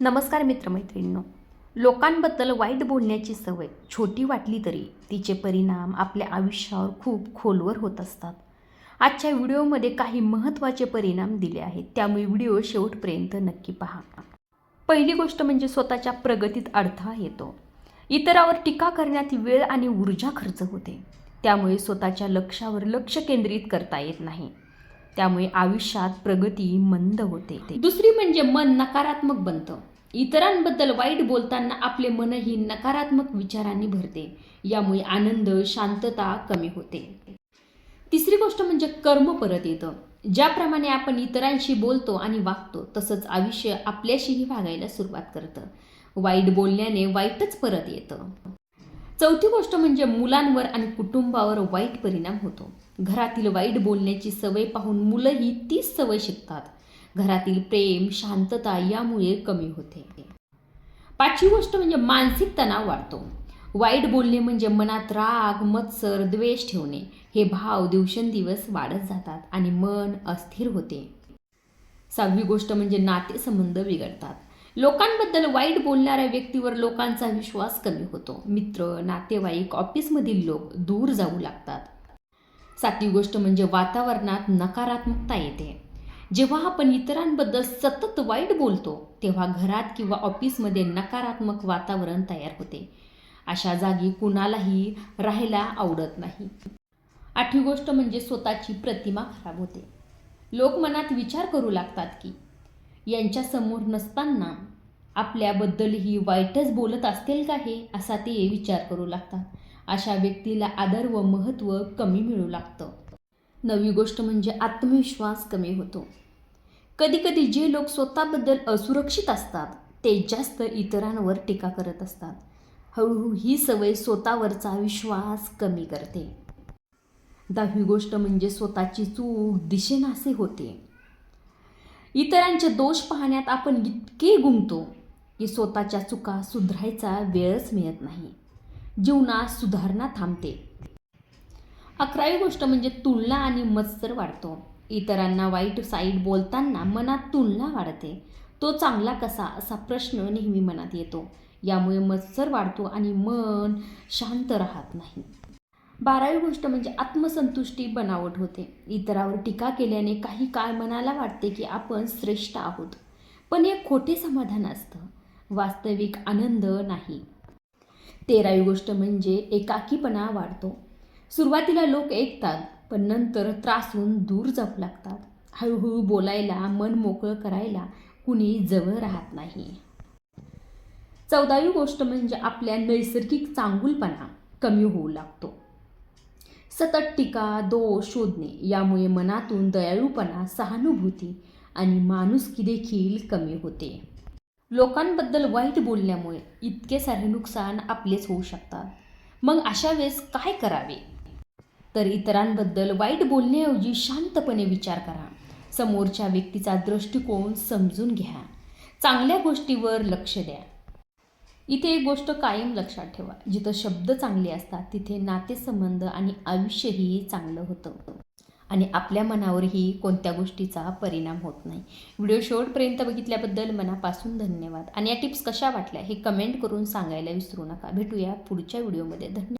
नमस्कार मित्रमैत्रिणींनो. लोकांबद्दल वाईट बोलण्याची सवय छोटी वाटली तरी तिचे परिणाम आपल्या आयुष्यावर खूप खोलवर होत असतात. आजच्या व्हिडिओमध्ये काही महत्त्वाचे परिणाम दिले आहेत. त्यामुळे व्हिडिओ शेवटपर्यंत नक्की पहा. पहिली गोष्ट म्हणजे स्वतःच्या प्रगतीत अडथळा येतो. इतरावर टीका करण्यात वेळ आणि ऊर्जा खर्च होते. त्यामुळे स्वतःच्या लक्षावर लक्ष केंद्रित करता येत नाही. त्यामुळे आयुष्यात प्रगती मंद होते दुसरी म्हणजे मन नकारात्मक बनतं. इतरांबद्दल वाईट बोलताना आपले मनही नकारात्मक विचारांनी भरते. यामुळे आनंद शांतता कमी होते. तिसरी गोष्ट म्हणजे कर्म परत येतं. ज्याप्रमाणे आपण इतरांशी बोलतो आणि वागतो तसंच आयुष्य आपल्याशीही वागायला सुरुवात करतं. वाईट बोलण्याने वाईटच परत येतं. चौथी गोष्ट म्हणजे मुलांवर आणि कुटुंबावर वाईट परिणाम होतो. घरातील वाईट बोलण्याची सवय पाहून मुलंही तीच सवय शिकतात. घरातील प्रेम शांतता यामुळे कमी होते. पाचवी गोष्ट म्हणजे मानसिक तणाव वाढतो. वाईट बोलणे म्हणजे मनात राग मत्सर द्वेष ठेवणे. हे भाव दिवसेंदिवस वाढत जातात आणि मन अस्थिर होते. सहावी गोष्ट म्हणजे नातेसंबंध बिघडतात. लोकांबद्दल वाईट बोलणाऱ्या व्यक्तीवर लोकांचा विश्वास कमी होतो. मित्र नातेवाईक ऑफिसमधील लोक दूर जाऊ लागतात. सातवी गोष्ट म्हणजे वातावरणात नकारात्मकता येते. जेव्हा आपण इतरांबद्दल सतत वाईट बोलतो तेव्हा घरात किंवा ऑफिसमध्ये नकारात्मक वातावरण तयार होते. अशा जागी कुणालाही राहायला आवडत नाही. आठवी गोष्ट म्हणजे स्वतःची प्रतिमा खराब होते. लोक मनात विचार करू लागतात की यांच्यासमोर नसताना आपल्याबद्दलही वाईटच बोलत असतील का हे? असा ते विचार करू लागतात. अशा व्यक्तीला आदर व महत्त्व कमी मिळू लागतं. नवी गोष्ट म्हणजे आत्मविश्वास कमी होतो. कधीकधी जे लोक स्वतःबद्दल असुरक्षित असतात ते जास्त इतरांवर टीका करत असतात. हळूहळू ही सवय स्वतःवरचा विश्वास कमी करते. दहावी गोष्ट म्हणजे स्वतःची चूक दिशेनासे होते. इतरांचे दोष पाहण्यात आपण इतके गुंगतो की स्वतःच्या चुका सुधारायचा वेळच मिळत नाही. जीवनात सुधारणा थांबते. अकरावी गोष्ट म्हणजे तुलना आणि मत्सर वाढतो. इतरांना वाईट साईड बोलताना मनात तुलना वाढते. तो चांगला कसा असा प्रश्न नेहमी मनात येतो. यामुळे मत्सर वाढतो आणि मन शांत राहत नाही. बारावी गोष्ट म्हणजे आत्मसंतुष्टी बनावट होते. इतरावर टीका केल्याने काही काळ मनाला वाटते की आपण श्रेष्ठ आहोत. पण हे खोटे समाधान असतं. वास्तविक आनंद नाही. तेरावी गोष्ट म्हणजे एकाकीपणा वाढतो. सुरुवातीला लोक ऐकतात पण नंतर त्रासून दूर जाऊ लागतात. हळूहळू बोलायला मन मोकळं करायला कुणी जवळ राहत नाही. चौदावी गोष्ट म्हणजे आपल्या नैसर्गिक चांगुलपणा कमी होऊ लागतो. सतत टीका दोष शोधणे यामुळे मनातून दयाळूपणा सहानुभूती आणि माणुसकी देखील कमी होते. लोकांबद्दल वाईट बोलण्यामुळे इतके सारे नुकसान आपलेच होऊ शकतात. मग अशा वेळेस काय करावे? तर इतरांबद्दल वाईट बोलण्याऐवजी शांतपणे विचार करा. समोरच्या व्यक्तीचा दृष्टिकोन समजून घ्या. चांगल्या गोष्टीवर लक्ष द्या. इथे एक गोष्ट कायम लक्षात ठेवा. जिथं शब्द चांगले असतात तिथे नातेसंबंध आणि आयुष्यही चांगलं होतं. आणि आपल्या मनावरही कोणत्या गोष्टीचा परिणाम होत नाही. व्हिडिओ शेवटपर्यंत बघितल्याबद्दल मनापासून धन्यवाद. आणि या टिप्स कशा वाटल्या हे कमेंट करून सांगायला विसरू नका. भेटूया पुढच्या व्हिडिओमध्ये. धन्यवाद.